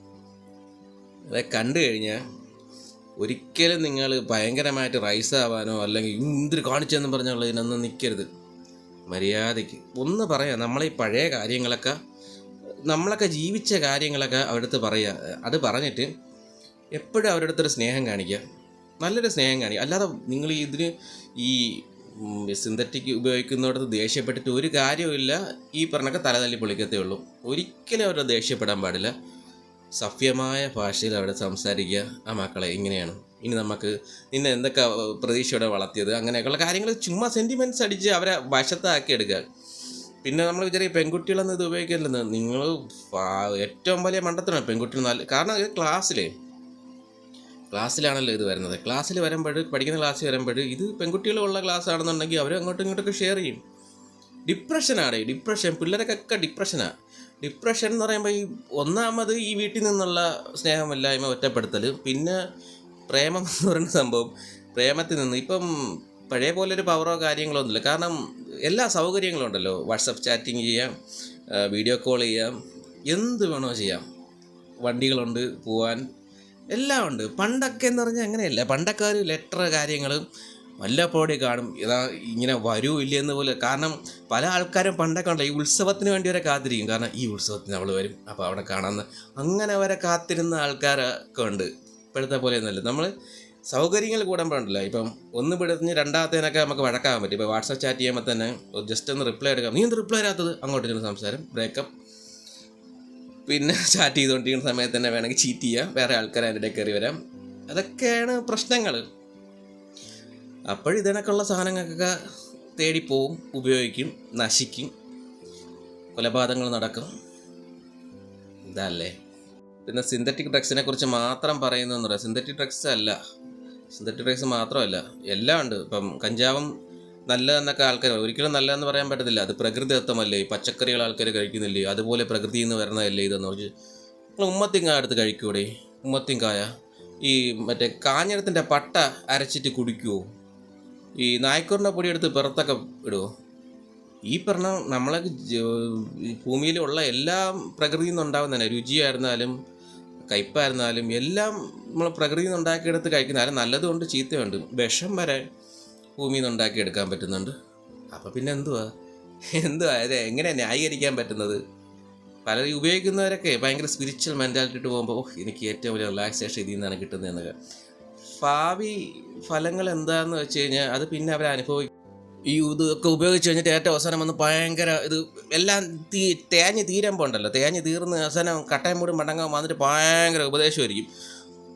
അതെ കണ്ടു കഴിഞ്ഞാൽ ഒരിക്കലും നിങ്ങൾ ഭയങ്കരമായിട്ട് റൈസ് ആവാനോ അല്ലെങ്കിൽ ഇന്തിരി കാണിച്ചെന്ന് പറഞ്ഞുള്ളതിനൊന്നും നിൽക്കരുത് മര്യാദയ്ക്ക്. ഒന്ന് പറയാം നമ്മളീ പഴയ കാര്യങ്ങളൊക്കെ നമ്മളൊക്കെ ജീവിച്ച കാര്യങ്ങളൊക്കെ അവരടുത്ത് പറയുക അത് പറഞ്ഞിട്ട് എപ്പോഴും അവരുടെ അടുത്തൊരു സ്നേഹം കാണിക്കുക നല്ലൊരു സ്നേഹം കാണിക്കുക അല്ലാതെ നിങ്ങൾ ഇതിന് ഈ സിന്തറ്റിക് ഉപയോഗിക്കുന്നിടത്ത് ദേഷ്യപ്പെട്ടിട്ട് ഒരു കാര്യവുമില്ല ഈ പറഞ്ഞൊക്കെ തലതല്ലി പൊളിക്കത്തേ ഉള്ളൂ. ഒരിക്കലും അവരുടെ ദേഷ്യപ്പെടാൻ പാടില്ല. സഭ്യമായ ഭാഷയിൽ അവിടെ സംസാരിക്കുക ആ മക്കളെ. ഇങ്ങനെയാണ്. ഇനി നമുക്ക് നിന്നെ എന്തൊക്കെ പ്രതീക്ഷയോടെ വളർത്തിയത് അങ്ങനെയൊക്കെയുള്ള കാര്യങ്ങൾ ചുമ്മാ സെന്റിമെന്റ്സ് അടിച്ച് അവരെ വശത്താക്കി എടുക്കുക. പിന്നെ നമ്മൾ വിചാരിക്കും പെൺകുട്ടികളൊന്നും ഇത് ഉപയോഗിക്കില്ലെന്ന് നിങ്ങൾ ഏറ്റവും വലിയ മണ്ടത്തിനാണ് പെൺകുട്ടികൾ നല്ല കാരണം ഇത് ക്ലാസ്സിലെ ക്ലാസ്സിലാണല്ലോ ഇത് വരുന്നത്. ക്ലാസ്സിൽ വരുമ്പോൾ പഠിക്കുന്ന ക്ലാസ്സിൽ വരുമ്പോൾ ഇത് പെൺകുട്ടികളുള്ള ക്ലാസ് ആണെന്നുണ്ടെങ്കിൽ അവർ അങ്ങോട്ടും ഇങ്ങോട്ടൊക്കെ ഷെയർ ചെയ്യും. ഡിപ്രഷനാണ് ഡിപ്രഷൻ പിള്ളേരൊക്കെ ഡിപ്രഷനാണ് ഡിപ്രഷൻ എന്ന് പറയുമ്പോൾ ഈ ഒന്നാമത് ഈ വീട്ടിൽ നിന്നുള്ള സ്നേഹമില്ലായ്മ ഒറ്റപ്പെടുത്തൽ പിന്നെ പ്രേമം എന്ന് പറയുന്ന സംഭവം പ്രേമത്തിൽ നിന്ന് ഇപ്പം പഴയ പോലെ ഒരു പവറോ കാര്യങ്ങളോ ഒന്നുമില്ല. കാരണം എല്ലാ സൗകര്യങ്ങളും ഉണ്ടല്ലോ. വാട്സപ്പ് ചാറ്റിംഗ് ചെയ്യാം വീഡിയോ കോൾ ചെയ്യാം എന്ത് വേണോ ചെയ്യാം. വണ്ടികളുണ്ട് പോവാൻ എല്ലാം ഉണ്ട്. പണ്ടൊക്കെ എന്ന് പറഞ്ഞാൽ അങ്ങനെയല്ല. പണ്ടൊക്കെ ഒരു ലെറ്റർ കാര്യങ്ങൾ വല്ലപ്പോഴേ കാണും. ഇതാ ഇങ്ങനെ വരൂ ഇല്ലെന്ന് പോലെ. കാരണം പല ആൾക്കാരും പണ്ടൊക്കെ ഉണ്ടല്ലോ ഈ ഉത്സവത്തിന് വേണ്ടി വരെ കാത്തിരിക്കും. കാരണം ഈ ഉത്സവത്തിന് അവൾ വരും. അപ്പോൾ അവിടെ കാണാമെന്ന്. അങ്ങനെ വരെ കാത്തിരുന്ന ആൾക്കാരൊക്കെ ഉണ്ട്. ഇപ്പോഴത്തെ പോലെ ഒന്നുമല്ല. നമ്മൾ സൗകര്യങ്ങൾ കൂടുമ്പോഴുണ്ടല്ലോ. ഇപ്പം ഒന്ന് പിടിഞ്ഞ് രണ്ടാമത്തേനൊക്കെ നമുക്ക് വഴക്കാൻ പറ്റും. ഇപ്പോൾ വാട്സപ്പ് ചാറ്റ് ചെയ്യുമ്പോൾ തന്നെ ജസ്റ്റ് ഒന്ന് റിപ്ലൈ എടുക്കാം. നീ എന്ത് റിപ്ലൈ വരാത്തത് അങ്ങോട്ട് ചെന്ന് സംസാരം. ബ്രേക്കപ്പ് പിന്നെ ചാറ്റ് ചെയ്തുകൊണ്ടിരിക്കുന്ന സമയത്ത് തന്നെ വേണമെങ്കിൽ ചീറ്റ് ചെയ്യാം. വേറെ ആൾക്കാർ അതിന്റെ ഇടയിൽ കയറി വരാം. അതൊക്കെയാണ് പ്രശ്നങ്ങൾ. അപ്പോഴിതിനൊക്കെയുള്ള സാധനങ്ങൾക്കൊക്കെ തേടിപ്പോവും ഉപയോഗിക്കും നശിക്കും. കൊലപാതകങ്ങൾ നടക്കും. ഇതല്ലേ? പിന്നെ സിന്തറ്റിക് ഡ്രഗ്സിനെ കുറിച്ച് മാത്രം പറയുന്നതെന്ന് പറയാം. സിന്തറ്റിക് ഡ്രഗ്സ് അല്ല. സിന്തറ്റിക് ഡ്രഗ്സ് മാത്രമല്ല എല്ലാം ഉണ്ട്. ഇപ്പം കഞ്ചാവും നല്ലതെന്നൊക്കെ ആൾക്കാർ ഒരിക്കലും എന്ന് പറയാൻ പറ്റത്തില്ല. അത് പ്രകൃതിദത്തമല്ലേ ഈ പച്ചക്കറികൾ ആൾക്കാർ കഴിക്കുന്നില്ലേ? അതുപോലെ പ്രകൃതിയിൽ നിന്ന് വരുന്നതല്ലേ ഇതെന്ന് പറഞ്ഞ് നിങ്ങൾ ഉമ്മത്തിങ്കായ എടുത്ത് കഴിക്കൂടെ? ഉമ്മത്തിങ്കായ? ഈ മറ്റേ കാഞ്ഞിരത്തിന്റെ പട്ട അരച്ചിട്ട് കുടിക്കുമോ ഈ നായ്ക്കൂറിന്റെ പൊടി എടുത്ത് പുറത്തൊക്കെ ഇടുമോ ഈ പറഞ്ഞ നമ്മളെ ഭൂമിയിലുള്ള എല്ലാ പ്രകൃതിയിൽ നിന്നുണ്ടാവുന്നതന്നെ രുചിയായിരുന്നാലും കയ്പായിരുന്നാലും എല്ലാം നമ്മൾ പ്രകൃതിയിൽ നിന്ന് ഉണ്ടാക്കിയെടുത്ത് കഴിക്കുന്ന അതിന് നല്ലതുകൊണ്ട് ചീത്തയുണ്ട്. വിഷം വരെ ഭൂമിയിൽ നിന്ന് ഉണ്ടാക്കിയെടുക്കാൻ പറ്റുന്നുണ്ട്. അപ്പം പിന്നെ എന്തുവാ? എന്തുവാ? അതെ എങ്ങനെ ന്യായീകരിക്കാൻ പറ്റുന്നത്? പലരും ഉപയോഗിക്കുന്നവരൊക്കെ ഭയങ്കര സ്പിരിച്വൽ മെന്റാലിറ്റി പോകുമ്പോൾ ഓഹ് എനിക്ക് ഏറ്റവും വലിയ റിലാക്സേഷൻ ഇതിൽ നിന്നാണ് കിട്ടുന്നതെന്നൊക്കെ. ഭാവി ഫലങ്ങൾ എന്താണെന്ന് വെച്ച് കഴിഞ്ഞാൽ അത് പിന്നെ അവർ അനുഭവിക്കും ഈ ഇതൊക്കെ ഉപയോഗിച്ച് കഴിഞ്ഞിട്ട് ഏറ്റവും അവസാനം വന്ന് ഭയങ്കര ഇത് എല്ലാം തീ തേഞ്ഞ് തീരുമ്പോൾ ഉണ്ടല്ലോ തേഞ്ഞ് തീർന്ന് അവസാനം കട്ടയം മൂടും മടങ്ങാൻ വന്നിട്ട് ഭയങ്കര ഉപദേശമായിരിക്കും.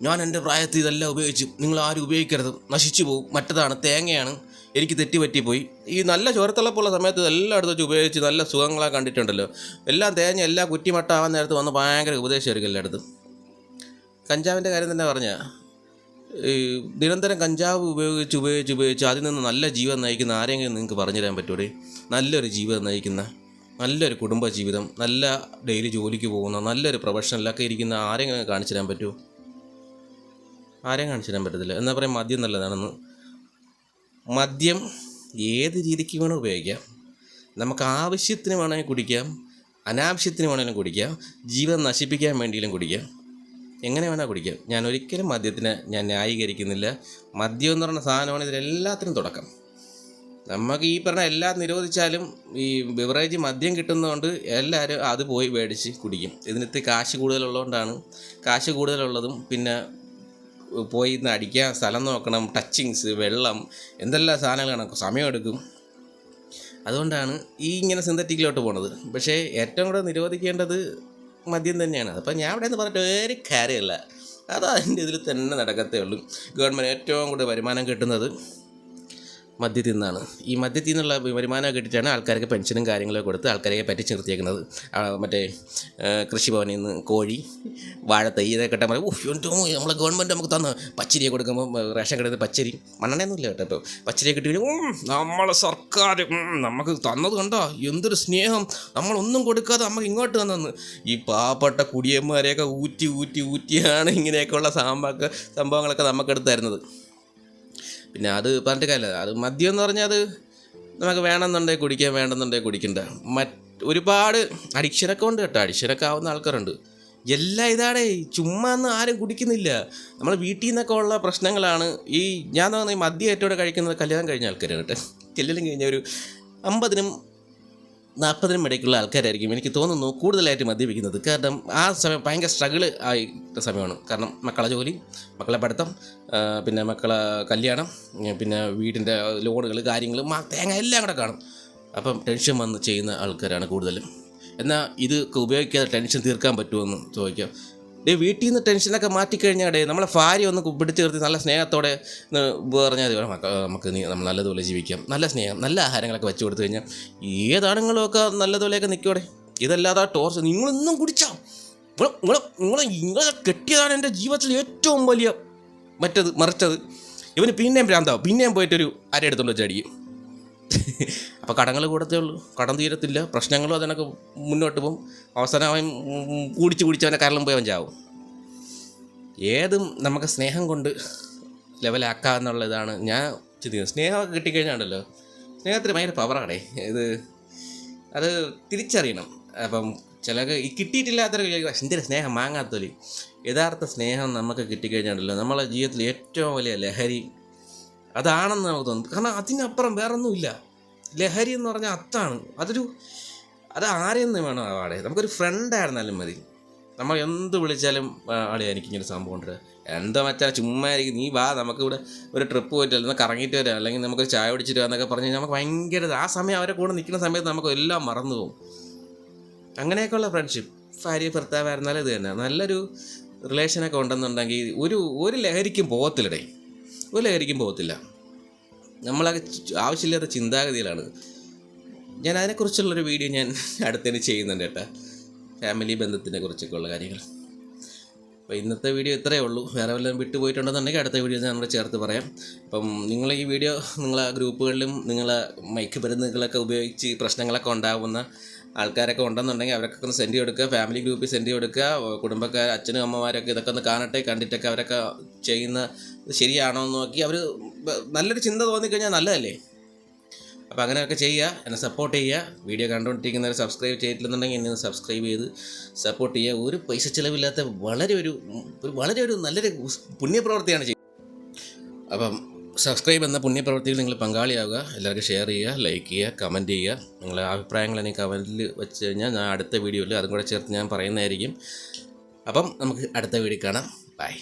ഞാൻ എന്റെ പ്രായത്തിൽ ഇതെല്ലാം ഉപയോഗിച്ചു നിങ്ങൾ ആരും ഉപയോഗിക്കരുത് നശിച്ചു പോകും മറ്റതാണ് തേങ്ങയാണ് എനിക്ക് തെറ്റുപറ്റിപ്പോയി. ഈ നല്ല ചോരത്തിളപ്പുള്ള സമയത്ത് എല്ലാം എടുത്ത് ഉപയോഗിച്ച് നല്ല സുഖങ്ങളെ കണ്ടിട്ടുണ്ടല്ലോ. എല്ലാം തേഞ്ഞ എല്ലാം കുറ്റിമട്ടാവാൻ നേരത്ത് വന്ന് ഭയങ്കര ഉപദേശമായിരിക്കും എല്ലായിടത്തും. കഞ്ചാവിന്റെ കാര്യം തന്നെ പറഞ്ഞാൽ നിരന്തരം കഞ്ചാവ് ഉപയോഗിച്ച് ഉപയോഗിച്ച് ഉപയോഗിച്ച് അതിൽ നിന്ന് നല്ല ജീവിതം നയിക്കുന്ന ആരെങ്കിലും നിങ്ങൾക്ക് പറഞ്ഞു തരാൻ പറ്റൂടെ നല്ലൊരു ജീവിതം നയിക്കുന്ന നല്ലൊരു കുടുംബ ജീവിതം നല്ല ഡെയിലി ജോലിക്ക് പോകുന്ന നല്ലൊരു പ്രൊഫഷണലൊക്കെ ഇരിക്കുന്ന ആരെങ്കിലും കാണിച്ചു തരാൻ പറ്റുമോ ആരെയും കാണിച്ചു തരാൻ പറ്റത്തില്ല. എന്നാൽ പറയാം മദ്യം നല്ലതാണെന്ന്. മദ്യം ഏത് രീതിക്ക് വേണം ഉപയോഗിക്കാം. നമുക്ക് ആവശ്യത്തിന് വേണമെങ്കിൽ കുടിക്കാം. അനാവശ്യത്തിന് വേണമെങ്കിലും കുടിക്കാം. ജീവൻ നശിപ്പിക്കാൻ വേണ്ടിയിലും കുടിക്കാം. എങ്ങനെ വേണേൽ കുടിക്കാം. ഞാൻ ഒരിക്കലും മദ്യത്തിന് ഞാൻ ന്യായീകരിക്കുന്നില്ല. മദ്യം എന്ന് പറഞ്ഞ സാധനമാണ് ഇതിലെല്ലാത്തിനും തുടക്കം. നമുക്ക് ഈ പറഞ്ഞ എല്ലാം നിരോധിച്ചാലും ഈ ബിവറേജ് മദ്യം കിട്ടുന്നതുകൊണ്ട് എല്ലാവരും അത് പോയി മേടിച്ച് കുടിക്കും. ഇതിനകത്ത് കാശ് കൂടുതലുള്ളതുകൊണ്ടാണ്. കാശ് കൂടുതലുള്ളതും പിന്നെ പോയി ഇന്ന് അടിക്കാൻ സ്ഥലം നോക്കണം ടച്ചിങ്സ് വെള്ളം എന്തെല്ലാം സാധനങ്ങളാണ് സമയമെടുക്കും. അതുകൊണ്ടാണ് ഈ ഇങ്ങനെ സിന്തറ്റിക്കിലോട്ട് പോണത്. പക്ഷേ ഏറ്റവും കൂടുതൽ നിരോധിക്കേണ്ടത് മദ്യം തന്നെയാണ്. അപ്പോൾ ഞാൻ അവിടെ നിന്ന് പറഞ്ഞിട്ട് ഒരു കാര്യമില്ല അത് അതിന്റെ ഇതിൽ തന്നെ നടക്കത്തേ ഉള്ളൂ. ഗവൺമെന്റ് ഏറ്റവും കൂടുതൽ വരുമാനം കിട്ടുന്നത് മദ്യത്തിൽ നിന്നാണ് ഈ മദ്യത്തിൽ നിന്നുള്ള വരുമാനം കിട്ടിയിട്ടാണ് ആൾക്കാർക്ക് പെൻഷനും കാര്യങ്ങളൊക്കെ കൊടുത്ത് ആൾക്കാരെ പറ്റിച്ച് നിർത്തിയേക്കുന്നത്. ആ, മറ്റേ കൃഷിഭവനിൽ നിന്ന് കോഴി വാഴത്തൈ ഇതൊക്കെ കിട്ടാൻ പറയും എന്തോ നമ്മളെ ഗവൺമെന്റ് നമുക്ക് തന്ന പച്ചരിയെ കൊടുക്കുമ്പോൾ റേഷൻ കടയിൽ പച്ചരി. മണ്ണെണ്ണയൊന്നും ഇല്ല കേട്ടോ ഇപ്പോൾ പച്ചരിയെ കിട്ടി നമ്മളെ സർക്കാർ നമുക്ക് തന്നത് കണ്ടോ എന്തൊരു സ്നേഹം. നമ്മളൊന്നും കൊടുക്കാതെ നമുക്ക് ഇങ്ങോട്ട് തന്നെന്ന്. ഈ പാവപ്പെട്ട കുടിയന്മാരെയൊക്കെ ഊറ്റി ഊറ്റി ഊറ്റിയാണ് ഇങ്ങനെയൊക്കെയുള്ള സാമ്പൊക്കെ സംഭവങ്ങളൊക്കെ നമുക്കെടുത്ത് തരുന്നത്. പിന്നെ അത് പറഞ്ഞിട്ട് കാര്യമില്ല. അത് മദ്യം എന്ന് പറഞ്ഞാൽ അത് നമുക്ക് വേണമെന്നുണ്ടെങ്കിൽ കുടിക്കാൻ വേണമെന്നുണ്ടെങ്കിൽ കുടിക്കണ്ട. മറ്റ് ഒരുപാട് അഡിക്ഷനൊക്കെ ഉണ്ട് കേട്ടോ. അഡിക്ഷനൊക്കെ ആവുന്ന ആൾക്കാരുണ്ട്. എല്ലാ ഇതാടേ ചുമ്മാ ഒന്നും ആരും കുടിക്കുന്നില്ല. നമ്മൾ വീട്ടിൽ നിന്നൊക്കെ ഉള്ള പ്രശ്നങ്ങളാണ്. ഈ ഞാൻ തോന്നുന്നത് ഈ മദ്യം ഏറ്റവും കഴിക്കുന്നത് കല്യാണം കഴിഞ്ഞ ആൾക്കാരാണ് കേട്ടോ. കല്യാണം കഴിഞ്ഞ ഒരു അമ്പതിനും നാൽപ്പതിനും ഇടയ്ക്കുള്ള ആൾക്കാരായിരിക്കും എനിക്ക് തോന്നുന്നു കൂടുതലായിട്ട് മദ്യപിക്കുന്നത്. കാരണം ആ സമയം ഭയങ്കര സ്ട്രഗിൾ ആയിട്ട് സമയമാണ്. കാരണം മക്കളെ ജോലി മക്കളെ പഠിത്തം പിന്നെ മക്കളെ കല്യാണം പിന്നെ വീടിന്റെ ലോണുകൾ കാര്യങ്ങൾ തേങ്ങ എല്ലാം കൂടെ കാണും. അപ്പം ടെൻഷൻ വന്ന് ചെയ്യുന്ന ആൾക്കാരാണ് കൂടുതലും. എന്നാൽ ഇത് ഉപയോഗിക്കാതെ ടെൻഷൻ തീർക്കാൻ പറ്റുമെന്ന് ചോദിക്കാം. ഡേ വീട്ടിൽ നിന്ന് ടെൻഷനൊക്കെ മാറ്റിക്കഴിഞ്ഞാൽ ഡേ നമ്മളെ ഭാര്യ ഒന്ന് പിടിച്ചു നിർത്തി നല്ല സ്നേഹത്തോടെ പറഞ്ഞാൽ മതി, "മക്ക- നമുക്ക് നമ്മൾ നല്ലതുപോലെ ജീവിക്കാം. നല്ല സ്നേഹം നല്ല ആഹാരങ്ങളൊക്കെ വെച്ച് കൊടുത്തു കഴിഞ്ഞാൽ ഏതാണുങ്ങളൊക്കെ നല്ലതുപോലെയൊക്കെ നിൽക്കോടെ ഇതല്ലാതെ ടോർച്ച് നിങ്ങളൊന്നും കുടിച്ചാൽ നിങ്ങൾ നിങ്ങൾ നിങ്ങളെ കെട്ടിയതാണ് എന്റെ ജീവിതത്തിൽ ഏറ്റവും വലിയ മറ്റത് മറിച്ചത്. ഇവന് പിന്നെയും ഭ്രാന്താവും പിന്നെയും പോയിട്ടൊരു അരയെടുത്തുള്ള അടിക്കും. അപ്പോൾ കടങ്ങൾ കൂടത്തേ ഉള്ളൂ. കടം തീരത്തില്ല. പ്രശ്നങ്ങളും അതിനൊക്കെ മുന്നോട്ട് പോകും. അവസാനം അവൻ കുടിച്ച് കുടിച്ച് അവനെ കരളും പോയവൻ ചാവും. ഏതും നമുക്ക് സ്നേഹം കൊണ്ട് ലെവലാക്കുക എന്നുള്ളതാണ് ഞാൻ ചിന്തിക്കുന്നത്. സ്നേഹമൊക്കെ കിട്ടിക്കഴിഞ്ഞാണ്ടല്ലോ. സ്നേഹത്തിന് ഭയങ്കര പവറാണേ ഇത് അത് തിരിച്ചറിയണം. അപ്പം ചിലക്ക് ഈ കിട്ടിയിട്ടില്ലാത്തൊരു എന്തിനാ സ്നേഹം വാങ്ങാത്തൊരു യഥാർത്ഥ സ്നേഹം നമുക്ക് കിട്ടിക്കഴിഞ്ഞാണ്ടല്ലോ. നമ്മളെ ജീവിതത്തിൽ ഏറ്റവും വലിയ ലഹരി അതാണെന്ന് നമുക്ക് തോന്നുന്നത് കാരണം അതിനപ്പുറം വേറൊന്നുമില്ല. ലഹരി എന്ന് പറഞ്ഞാൽ അത്താണ്. അതൊരു അത് ആരെയെന്ന് വേണം അവിടെ നമുക്കൊരു ഫ്രണ്ട് ആയിരുന്നാലും മതി. നമ്മൾ എന്ത് വിളിച്ചാലും അവിടെ എനിക്ക് ഇങ്ങനെ സംഭവം ഉണ്ട് എന്താ മച്ചാ ചുമ്മാ ഇരിക്കും. നീ വാ നമുക്കിവിടെ ഒരു ട്രിപ്പ് പോയിട്ട് അല്ലെങ്കിൽ കറങ്ങിയിട്ട് വരാം. അല്ലെങ്കിൽ നമുക്ക് ചായ പിടിച്ചിട്ട് വരാമെന്നൊക്കെ പറഞ്ഞ് നമുക്ക് ഭയങ്കര ആ സമയം അവരെ കൂടെ നിൽക്കുന്ന സമയത്ത് നമുക്ക് എല്ലാം മറന്നു പോകും. അങ്ങനെയൊക്കെയുള്ള ഫ്രണ്ട്ഷിപ്പ് ഭാര്യ ഭർത്താവായിരുന്നാലും ഇത് തന്നെ. നല്ലൊരു റിലേഷനൊക്കെ ഉണ്ടെന്നുണ്ടെങ്കിൽ ഒരു ഒരു ലഹരിക്കും പോകത്തില്ലടേ. ഒരു പോകത്തില്ല. നമ്മളൊക്കെ ആവശ്യമില്ലാത്ത ചിന്താഗതിയിലാണ്. ഞാൻ അതിനെക്കുറിച്ചുള്ളൊരു വീഡിയോ ഞാൻ അടുത്തതിന് ചെയ്യുന്നുണ്ട് കേട്ടോ. ഫാമിലി ബന്ധത്തിനെ കുറിച്ചൊക്കെ ഉള്ള കാര്യങ്ങൾ. അപ്പോൾ ഇന്നത്തെ വീഡിയോ ഇത്രയേ ഉള്ളൂ. വേറെ വല്ലതും വിട്ടുപോയിട്ടുണ്ടെന്നുണ്ടെങ്കിൽ അടുത്ത വീഡിയോ ഞാൻ നമ്മൾ ചേർത്ത് പറയാം. അപ്പം നിങ്ങൾ ഈ വീഡിയോ നിങ്ങളെ ഗ്രൂപ്പുകളിലും നിങ്ങളെ മൈക്ക് മരുന്നുകളൊക്കെ ഉപയോഗിച്ച് പ്രശ്നങ്ങളൊക്കെ ഉണ്ടാകുന്ന ആൾക്കാരൊക്കെ ഉണ്ടെന്നുണ്ടെങ്കിൽ അവരൊക്കെ ഒന്ന് സെൻഡ് കൊടുക്കുക ഫാമിലി ഗ്രൂപ്പിൽ സെൻഡ് കൊടുക്കുക കുടുംബക്കാർ അച്ഛനും അമ്മമാരൊക്കെ ഇതൊക്കെ ഒന്ന് കാണട്ടെ കണ്ടിട്ടൊക്കെ അവരൊക്കെ ചെയ്യുന്ന ശരിയാണോ എന്ന് നോക്കി അവർ നല്ലൊരു ചിന്ത തോന്നിക്കഴിഞ്ഞാൽ നല്ലതല്ലേ? അപ്പോൾ അങ്ങനെയൊക്കെ ചെയ്യുക. എന്നെ സപ്പോർട്ട് ചെയ്യുക. വീഡിയോ കണ്ടുകൊണ്ടിരിക്കുന്നവർ സബ്സ്ക്രൈബ് ചെയ്തിട്ടില്ലെന്നുണ്ടെങ്കിൽ എന്നെ സബ്സ്ക്രൈബ് ചെയ്ത് സപ്പോർട്ട് ചെയ്യുക. ഒരു പൈസ ചിലവില്ലാത്ത വളരെ ഒരു വളരെ ഒരു നല്ലൊരു പുണ്യപ്രവൃത്തിയാണ് ചെയ്യുന്നത്. അപ്പം സബ്സ്ക്രൈബ് എന്ന പുണ്യപ്രവൃത്തിയിൽ നിങ്ങൾ പങ്കാളിയാവുക. എല്ലാവർക്കും ഷെയർ ചെയ്യുക ലൈക്ക് ചെയ്യുക കമന്റ് ചെയ്യുക. നിങ്ങളെ അഭിപ്രായങ്ങൾ എനിക്ക് കമന്റിൽ വെച്ച് കഴിഞ്ഞാൽ ഞാൻ അടുത്ത വീഡിയോയിൽ അതും കൂടെ ചേർത്ത് ഞാൻ പറയുന്നതായിരിക്കും. അപ്പം നമുക്ക് അടുത്ത വീഡിയോ കാണാം. ബൈ